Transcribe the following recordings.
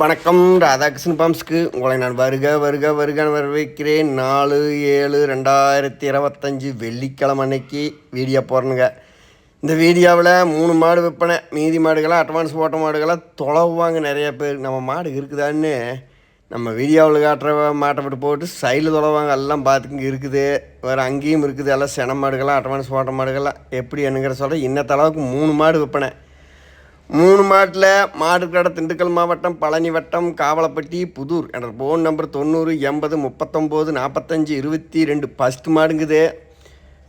வணக்கம். ராதாகிருஷ்ணன் பாம்ஸ்க்கு உங்களை நான் வருக வருக வருக வரவேற்கிறேன். நாலு ஏழு ரெண்டாயிரத்தி இருபத்தஞ்சி வெள்ளிக்கிழமை அன்னைக்கு வீடியோ போடணுங்க. இந்த வீடியோவில் மூணு மாடு விற்பனை மீதி மாடுகளாக அட்வான்ஸ் போட்ட மாடுகளாக தொலைவாங்க நிறைய பேர். நம்ம மாடு இருக்குதான்னு நம்ம வீடியோவில் காட்டுற மாட்டை விட்டு போட்டு சைடில் தொலைவாங்க எல்லாம் பார்த்துங்க இருக்குது. வேறு அங்கேயும் இருக்குது. எல்லாம் சென மாடுகளாக அட்வான்ஸ் போட்ட மாடுகளாக. எப்படி என்னங்கிற சொல்ல இன்னத்தளவுக்கு மூணு மாடு விற்பனை. மூணு மாட்டில் மாடுக்கடை திண்டுக்கல் மாவட்டம் பழனி வட்டம் காவலப்பட்டி புதூர். என்ற ஃபோன் நம்பர் தொண்ணூறு எண்பது முப்பத்தொம்போது நாற்பத்தஞ்சு இருபத்தி ரெண்டு ஃபஸ்ட்டு மாடுங்குது.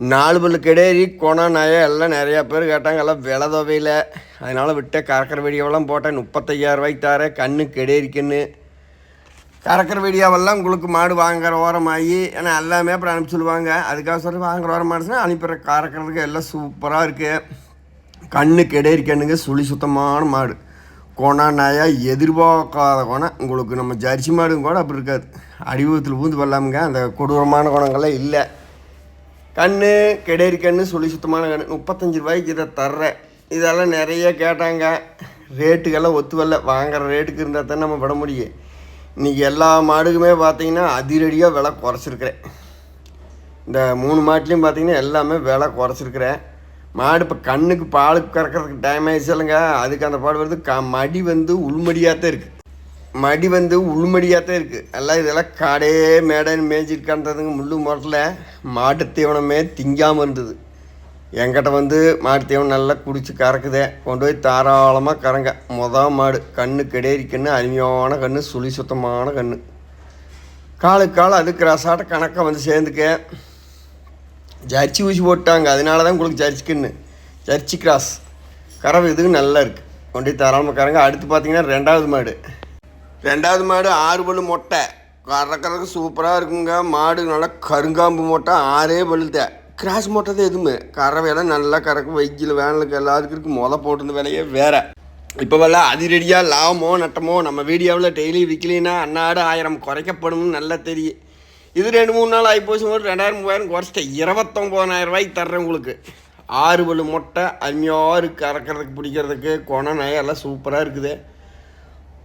நாலு பல்லு கெடேரி குணம் நயம் எல்லாம் நிறையா பேர் கேட்டாங்க. எல்லாம் விலை தொகையில். அதனால் விட்டு கறக்கிற வீடியோவெல்லாம் போட்டேன். முப்பத்தையாயிரம் ரூபாய்க்கு தரேன். கண்ணு கிடேரி கண்ணு. கறக்கிற வீடியோவெல்லாம் உங்களுக்கு மாடு வாங்குற ஓரமாகி ஏன்னா எல்லாமே அப்புறம் அனுப்பிச்சி சொல்லுவாங்க அதுக்காக சொல்லி வாங்குற ஓரமாக அனுப்பிடுற கறக்கிறதுக்கு எல்லாம் சூப்பராக இருக்குது கண்ணு கெடேரி சுழி சுத்தமான மாடு. கோணா நாயா எதிர்பார்க்காத கோணம். உங்களுக்கு நம்ம ஜரிசி மாடும் கூட அப்படி இருக்காது. அடிவத்தில் பூந்து வரலாமுங்க. அந்த கொடூரமான குணங்கள்லாம் இல்லை. கண்ணு கெடேரி கண்ணு சுழி சுத்தமான கண்ணு. முப்பத்தஞ்சு ரூபாய்க்கு இதை தர்றேன். இதெல்லாம் நிறைய கேட்டாங்க. ரேட்டுக்கெல்லாம் ஒத்து வரல. வாங்குற ரேட்டுக்கு இருந்தால் தான் நம்ம விட முடியும். இன்றைக்கி எல்லா மாடுக்குமே பார்த்தீங்கன்னா அதிரடியாக விலை குறைச்சிருக்கிறேன். இந்த மூணு மாட்டிலையும் பார்த்தீங்கன்னா எல்லாமே விலை குறைச்சிருக்கிறேன். மாடு இப்போ கண்ணுக்கு பாலுக்கு கறக்கிறதுக்கு டைம் ஆயிடுச்சு இல்லைங்க. அதுக்கு அந்த பாடு வருது க மடி வந்து உள்மடியாக தான் இருக்குது மடி வந்து உள்மடியாக தான் இருக்குது எல்லாம் இதெல்லாம் காடே மேடைன்னு மேய்ஞ்சிருக்கான்றதுங்க முள்ளு முரட்டில் மாட்டு தீவனமே திங்காமல் இருந்தது. என்கிட்ட வந்து மாட்டு தீவனம் நல்லா குடிச்சு கறக்குதே. கொண்டு போய் தாராளமாக கறங்க. மொதல் மாடு கண்ணு கிடேரி கண்ணு அருமையான கண்ணு சுழி சுத்தமான கண்ணு. காலுக்கு காலம் அது கிராஸாட்ட கணக்காக வந்து சேர்ந்துக்க. ஜர்ச்சி ஊசி போட்டாங்க. அதனால தான் உங்களுக்கு ஜர்ச்சிக்குன்னு. ஜர்ச்சி கிராஸ் கறவை இதுக்கு நல்லா இருக்குது கொண்டு போய் அடுத்து பார்த்தீங்கன்னா ரெண்டாவது மாடு. ரெண்டாவது மாடு ஆறு பல்லு மொட்டை. கறக்கிறதுக்கு சூப்பராக இருக்குங்க. மாடு நல்லா கருங்காம்பு மொட்டை ஆறே பல்லுத்த கிராஸ் மொட்டை தான் எதுவுமே. கறவையெல்லாம் நல்லா கறக்கும் வெயில் வேனலுக்கு எல்லாத்துக்கும் இருக்குது மொதல் போட்டிருந்த விலையே வேறு. இப்போ வரல அதிரடியாக லாபமோ நட்டமோ நம்ம வீடியோவில் டெய்லி விற்கலினா அன்னாடு ஆயிரம் குறைக்கப்படும்னு நல்லா தெரியும். இது ரெண்டு மூணு நாள் ஆகி போச்சு ஒரு ரெண்டாயிரம் மூவாயிரம் குறைச்சிட்டேன். இருபத்தொம்போதாயிரம் ரூபாய்க்கு தர்றேன் உங்களுக்கு. ஆறு பல் மொட்டை அருமையாக இருக்குது கறக்கிறதுக்கு பிடிக்கிறதுக்கு குணம் நயெல்லாம் எல்லாம் சூப்பராக இருக்குது.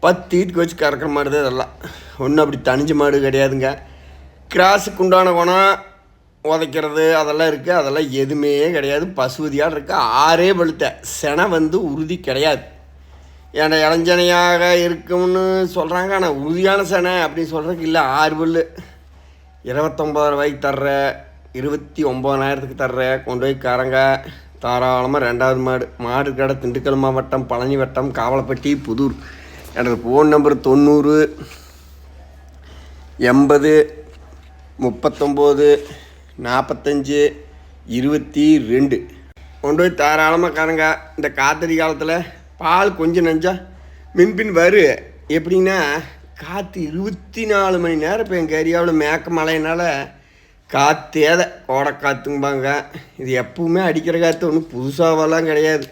பத்து வீட்டுக்கு வச்சு கறக்கிற மாதிரி தான் இதெல்லாம். ஒன்றும் அப்படி தனிஞ்ச மாடு கிடையாதுங்க. கிராஸுக்கு உண்டான குணம் உதைக்கிறது அதெல்லாம் இருக்குது அதெல்லாம் எதுவுமே கிடையாது. பசுவதியாக இருக்குது ஆறே பழுத்த செனை வந்து உறுதி கிடையாது. ஏன்னா இளஞ்சனையாக இருக்கும்னு சொல்கிறாங்க ஆனால் உறுதியான செனை அப்படின்னு சொல்கிறதுக்கு இல்லை. ஆறு பல்லு. இருபத்தொம்போது ரூபாய்க்கு தர்ற இருபத்தி ஒம்பதாயிரத்துக்கு தர்ற கொண்டு போய் காரங்க தாராளமாக ரெண்டாவது மாடு மாடு கடை திண்டுக்கல் மாவட்டம் பழனி வட்டம் காவலப்பட்டி புதூர். எனது ஃபோன் நம்பர் தொண்ணூறு எண்பது முப்பத்தொம்போது நாற்பத்தஞ்சு இருபத்தி ரெண்டு. கொண்டு போய் தாராளமாக காரங்க இந்த காத்தடி காலத்தில் பால் கொஞ்சம் நஞ்சா மின்பின் வரு. எப்படின்னா காற்று இருபத்தி நாலு மணி நேரம் இப்போ எங்கள் ஏரியாவில் மேக்க மழையினால் காற்றேத கோடை இது எப்பவுமே அடிக்கிற காற்று ஒன்றும் புதுசாகலாம் கிடையாது.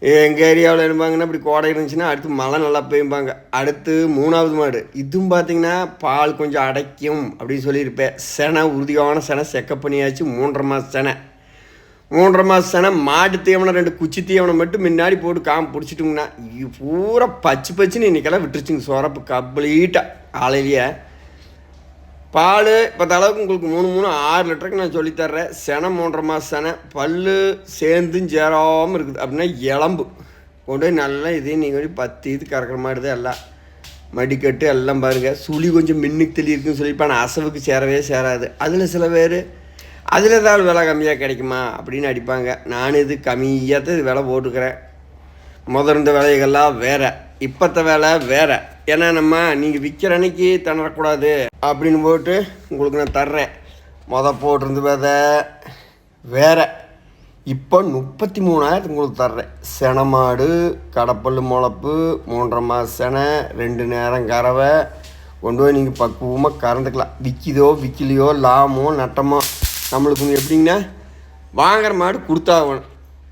எங்கள் ஏரியாவில் இருப்பாங்கன்னா இப்படி கோடை இருந்துச்சுன்னா அடுத்து மழை நல்லா பெய்யும்பாங்க. அடுத்து மூணாவது மாடு. இதுவும் பார்த்தீங்கன்னா பால் கொஞ்சம் அடைக்கும் அப்படின்னு சொல்லியிருப்பேன். செனை உறுதியான செனை செக்கப் பண்ணியாச்சு. மூன்றரை மாதம் செனை. மூன்றரை மாதம் செனை மாட்டு தீவனம் ரெண்டு குச்சி தீவனம் மட்டும் முன்னாடி போட்டு காம் பிடிச்சிட்டோம்னா பூரா பச்சு பச்சுன்னு இன்றைக்கெல்லாம் விட்டுருச்சுங்க சொரப்பு கம்ப்ளீட்டாக காலையிலேயே பால் பத்த அளவுக்கு உங்களுக்கு மூணு மூணு ஆறு லிட்டருக்கு நான் சொல்லித்தர்றேன் செனை மூன்றரை மாதம் செனை பல் சேர்ந்தும் சேராமல் இருக்குது. அப்படின்னா இளம்பு கொண்டு போய் நல்லா இதையும் நீங்கள் பத்து இது கறக்கிற மாதிரி தான் எல்லாம் மடிக்கட்டு எல்லாம் பாருங்கள் சுழி கொஞ்சம் மின்னுக்கு தெளி இருக்குன்னு சொல்லி ஆனால் அசவுக்கு சேரவே சேராது. அதில் சில பேர் அதில் ஏதாவது விலை கம்மியாக கிடைக்குமா அப்படின்னு அடிப்பாங்க. நான் இது கம்மியாக தான் இது விலை போட்டுக்கிறேன். முதல் இருந்த விலைகள்லாம் வேறு. இப்போத்த வேலை வேறு. ஏன்னா நம்ம நீங்கள் விற்கிற அன்னைக்கு திணறக்கூடாது அப்படின்னு போட்டு உங்களுக்கு நான் தர்றேன். மொதல் போட்டிருந்த விதை வேற. இப்போ முப்பத்தி மூணாயிரத்துக்கு உங்களுக்கு தர்றேன். செனமாடு கடப்பல் முளப்பு மூன்றரை மாத செனை ரெண்டு நேரம் கறவை. கொண்டு போய் நீங்கள் பக்குவமாக கறந்துக்கலாம். விற்கிதோ விற்கலையோ லாபமோ நட்டமோ. நம்மளுக்கு எப்படிங்கன்னா வாங்குற மாடு கொடுத்தாகணும்.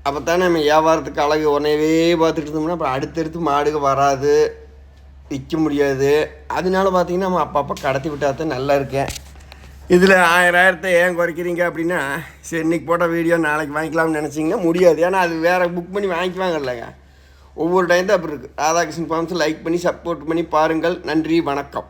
அப்போ தானே நம்ம வியாபாரத்துக்கு அழகு உடனேவே பார்த்துட்டு இருந்தோம்னா அப்புறம் அடுத்தடுத்து மாடுக வராது விற்க முடியாது. அதனால பார்த்திங்கன்னா நம்ம அப்பப்போ கடத்தி விட்டா தான் நல்லா இருக்கேன் இதில் ஆயிரம் ஆயிரத்தை ஏன் குறைக்கிறீங்க அப்படின்னா சரி இன்றைக்கி போட்ட வீடியோ நாளைக்கு வாங்கிக்கலாம்னு நினச்சிங்கன்னா முடியாது. ஏன்னா அது வேறு புக் பண்ணி வாங்கிக்குவாங்க இல்லைங்க ஒவ்வொரு டைம் தான் அப்படி இருக்குது ராதாகிருஷ்ணன் ஃபார்ம்ஸ் லைக் பண்ணி சப்போர்ட் பண்ணி பாருங்கள். நன்றி வணக்கம்.